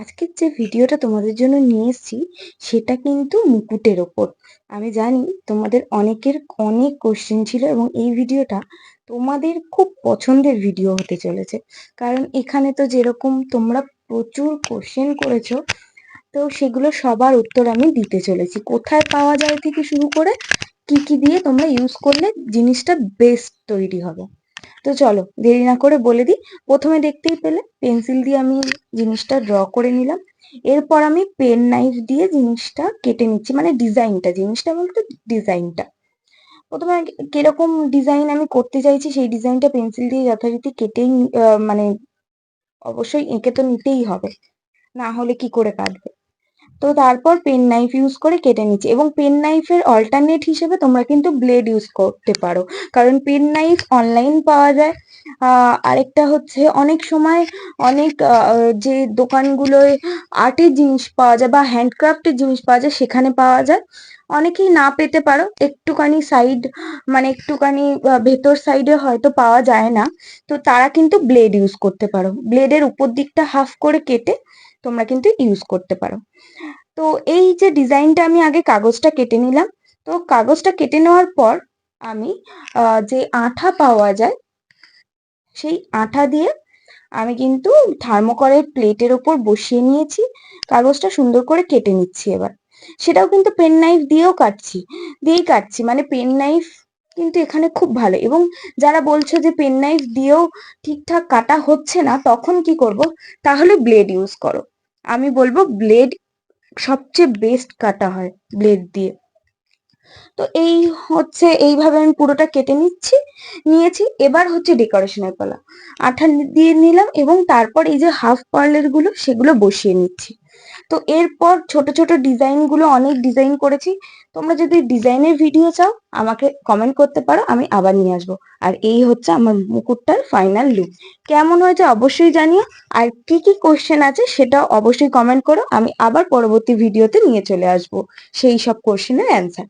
আজকের যে ভিডিওটা তোমাদের জন্য নিয়ে এসেছি, সেটা কিন্তু মুকুটের ওপর। আমি জানি তোমাদের অনেকের অনেক কোশ্চেন ছিল এবং এই ভিডিওটা তোমাদের খুব পছন্দের ভিডিও হতে চলেছে। কারণ এখানে তো যেরকম তোমরা প্রচুর কোশ্চেন করেছ, তো সেগুলো সবার উত্তর আমি দিতে চলেছি। কোথায় পাওয়া যায় থেকে শুরু করে কি কি দিয়ে তোমরা ইউজ করলে জিনিসটা বেস্ট তৈরি হবে। তো চলো, দেরি না করে বলে দিই। প্রথমে দেখতেই পেলে, পেন্সিল দিয়ে আমি জিনিসটা ড্র করে নিলাম। এরপর আমি পেন নাইফ দিয়ে জিনিসটা কেটে নিচ্ছি মানে ডিজাইনটা, জিনিসটা বলতে ডিজাইনটা। প্রথমে কীরকম ডিজাইন আমি করতে চাইছি, সেই ডিজাইনটা পেন্সিল দিয়ে যথারীতি কেটেই মানে অবশ্যই এঁকে তো নিতেই হবে। না হলে কি করে কাটবে? তো তারপর পেন নাইফ ইউজ করে কেটে নিচ্ছি এবং পেন নাইফের অল্টারনেট হিসেবে তোমরা কিন্তু ব্লেড ইউজ করতে পারো। কারণ পেন নাইফ অনলাইন পাওয়া যায়। আরেকটা হচ্ছে অনেক সময় অনেক যে দোকানগুলোয় আর্টের জিনিস পাওয়া যায় বা হ্যান্ডক্রাফটের জিনিস পাওয়া যায় সেখানে পাওয়া যায়। অনেকেই না পেতে পারো। একটুখানি সাইড মানে একটুখানি ভেতর সাইডে হয়তো পাওয়া যায় না। তো তারা কিন্তু ব্লেড ইউজ করতে পারো। ব্লেডের উপর দিকটা হাফ করে কেটে তোমরা কিন্তু ইউজ করতে পারো। তো এই যে ডিজাইনটা আমি আগে কাগজটা কেটে নিলাম। তো কাগজটা কেটে নেওয়ার পর আমি যে আঠা পাওয়া যায়, সেই আঠা দিয়ে আমি কিন্তু থার্মোকলের প্লেটের ওপর বসিয়ে নিয়েছি। কাগজটা সুন্দর করে কেটে নিচ্ছি এবার। সেটাও কিন্তু পেন নাইফ দিয়েও কাটছি, দিয়েই কাটছি। মানে পেন নাইফ কিন্তু এখানে খুব ভালো। এবং যারা বলছো যে পেন নাইফ দিয়েও ঠিকঠাক কাটা হচ্ছে না, তখন কি করব? তাহলে ব্লেড ইউজ করো। আমি বলব ব্লেড সবচেয়ে বেস্ট কাটা হয় ব্লেড দিয়ে। তো এই হচ্ছে, এইভাবে আমি পুরোটা কেটে নিচ্ছি, নিয়েছি। এবার হচ্ছে ডেকোরেশনের পালা। আঠা দিয়ে নিলাম এবং তারপর এই যে হাফ পার্লেরগুলো, সেগুলো বসিয়ে নিচ্ছি। তো এরপর ছোট ছোট ডিজাইনগুলো অনেক ডিজাইন করেছি। তোমরা যদি ডিজাইনের ভিডিও চাও, আমাকে কমেন্ট করতে পারো, আমি আবার নিয়ে আসব। আর এই হচ্ছে আমার মুকুটটার ফাইনাল লুক কেমন হয়েছে অবশ্যই জানিও। আর কি কি কোশ্চেন আছে সেটা অবশ্যই কমেন্ট করো। আমি আবার পরবর্তী ভিডিওতে নিয়ে চলে আসব। সেই সব কোশ্চেনের অ্যান্সার